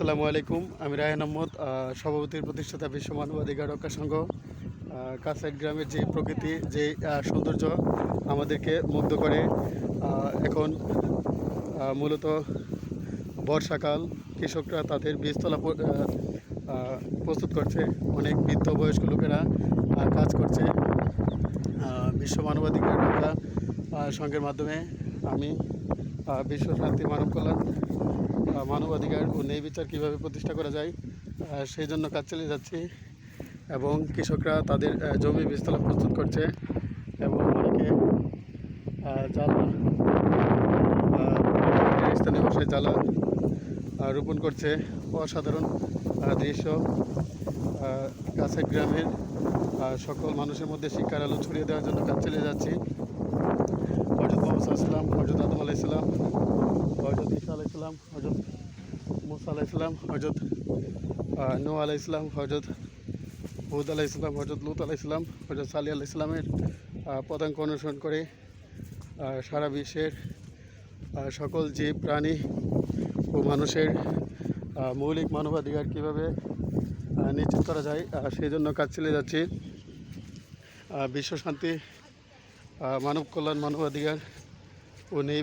আসসালামু আলাইকুম। আমি রায়হান আহমদ সভাপতির প্রতিষ্ঠাতা বিশ্ব মানবাধিকার রক্ষা সংঘ। আহ, গ্রামের যে প্রকৃতি যে সৌন্দর্য আমাদেরকে মুগ্ধ করে এখন মূলত বর্ষাকাল কৃষকরা তাদের বীজতলা প্রস্তুত করছে। অনেক বৃদ্ধ বয়স্ক লোকেরা কাজ করছে বিশ্ব মানবাধিকার রক্ষা সংঘের মাধ্যমে। আমি বিশ্ব শান্তি মানব কল্যাণ মানবাধিকার ও ন্যায় বিচার কীভাবে প্রতিষ্ঠা করা যায় সেই জন্য কাজ চালিয়ে যাচ্ছি এবং কৃষকরা তাদের জমি বীজতলা প্রস্তুত করছে এবং অনেকে জ্বালা স্থানীয় ভাষায় জ্বালা রোপণ করছে। অসাধারণ দৃশ্য কাছের গ্রামের সকল মানুষের মধ্যে শিক্ষার আলো ছড়িয়ে দেওয়ার জন্য কাজ চালিয়ে যাচ্ছি। হজরত মোহাম্মদ ইসলাম হজরত আদম ঈসা আলাইসালাম হজরত মুসা আলাইসালাম হজরত নু আলাইসালাম হজরত হুদ আলাইসালাম হজরত লুত আলাইসালাম হজরত সালি আলাইসালামের পদাঙ্ক অনুসরণ করে সারা বিশ্বের সকল জীব প্রাণী ও মানুষের মৌলিক মানবাধিকার কীভাবে নিশ্চিত করা যায় সেই জন্য কাজ চলে যাচ্ছি। আহ, বিশ্ব শান্তি মানব কল্যাণ মানবাধিকার ও ন্যায়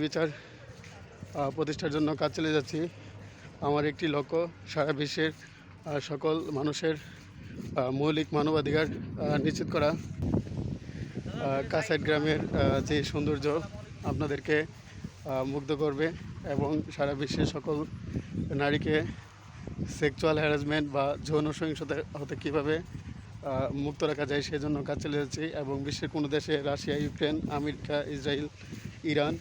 প্রতিষ্ঠার জন্য কাজ চলে যাচ্ছি। আমার একটি লক্ষ্য সারা বিশ্বের সকল মানুষের মৌলিক মানবাধিকার নিশ্চিত করা। আহ, কাছাইট গ্রামের যে সৌন্দর্য আপনাদেরকে মুগ্ধ করবে এবং সারা বিশ্বের সকল নারীকে সেক্সুয়াল হ্যারাসমেন্ট বা যৌন সহিংসতা হতে কীভাবে মুক্ত রাখা যায় সেজন্য কাজ চলে যাচ্ছি এবং বিশ্বের কোনো দেশে Russia Ukraine America Israel Iran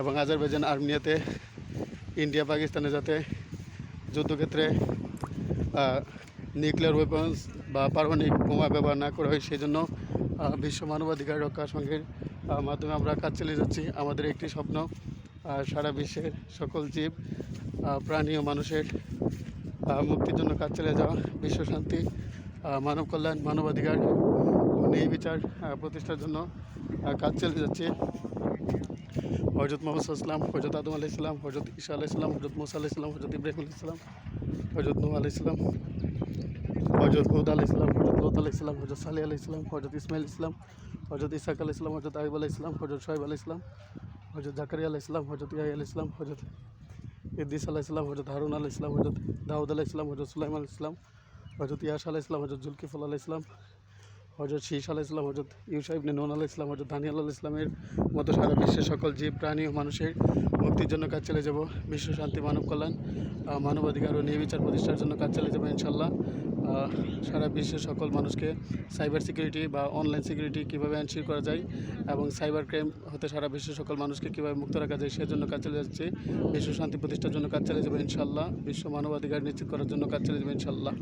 এবং আজারবাইজান আর্মেনিয়াতে ইন্ডিয়া পাকিস্তানে যাতে যুদ্ধক্ষেত্রে নিউক্লিয়ার ওয়েপন্স বা পারমাণবিক বোমা ব্যবহার না করা হয় সেই জন্য বিশ্ব মানবাধিকার রক্ষা সংঘের মাধ্যমে আমরা কাজ চালিয়ে যাচ্ছি। আমাদের একটি স্বপ্ন সারা বিশ্বের সকল জীব প্রাণী ও মানুষের মুক্তির জন্য কাজ চালিয়ে যাওয়া, বিশ্ব শান্তি মানব কল্যাণ, মানবাধিকার ন্যায় বিচার প্রতিষ্ঠার জন্য কাজ চালিয়ে যাচ্ছে। হজরত মোহাম্মদ ইসলাম হজরত আদম আলাহ ইসলাম হজরত ঈশা আলাহ ইসলাম হজরত মুসা আলাহ ইসলাম হজরত ইব্রাহিম আলাহ ইসলাম হজরত নূহ আলাহ ইসলাম হজরত হুদ আলাহ ইসলাম হজরত লোত আলাহ ইসলাম হজরত সালি আলাহ ইসলাম হজরত ইসমাইল ইসলাম হজরত ইসাক আলাহ ইসলাম হজরত আইব আলাহ ইসলাম হজরত সোহেব আলাহ ইসলাম হজরত জাকারিয়া আলাহ ইসলাম হজরত ইয়াই আলাহ ইসলাম হজরত ইদ্দিস আলাহ ইসলাম হজরত হারুন আলাহ ইসলাম হজরত দাউদ আলাহ ইসলাম হজরত সুলাইম আলাহ ইসলাম হজরত ইয়াস আলাহ ইসলাম হজরত জুলকিফুল আলাহ ইসলাম হজরত শীষ আলাহ ইসলাম, হজরত ইউসা ইবনে নুন আলাহ ইসলাম, হজরত দানিয়াল আলাহ ইসলামের মতো সারা বিশ্বের সকল জীব, প্রাণী ও মানুষের মুক্তির জন্য কাজ চালিয়ে যাব। বিশ্ব শান্তি, মানব কল্যাণ মানবাধিকার ও ন্যায় বিচার প্রতিষ্ঠার জন্য কাজ চালিয়ে যাব ইনশাল্লাহ সারা বিশ্বের সকল মানুষকে সাইবার সিকিউরিটি বা অনলাইন সিকিউরিটি কীভাবে এনশিওর করা যায় এবং সাইবার ক্রাইম হতে সারা বিশ্বের সকল মানুষকে কীভাবে মুক্ত রাখা যায় সেজন্য কাজ চালিয়ে যাচ্ছে। বিশ্ব শান্তি প্রতিষ্ঠার জন্য কাজ চালিয়ে যাবে ইনশাল্লাহ বিশ্ব মানবাধিকার নিশ্চিত করার জন্য কাজ চালিয়ে যাবে ইনশাল্লাহ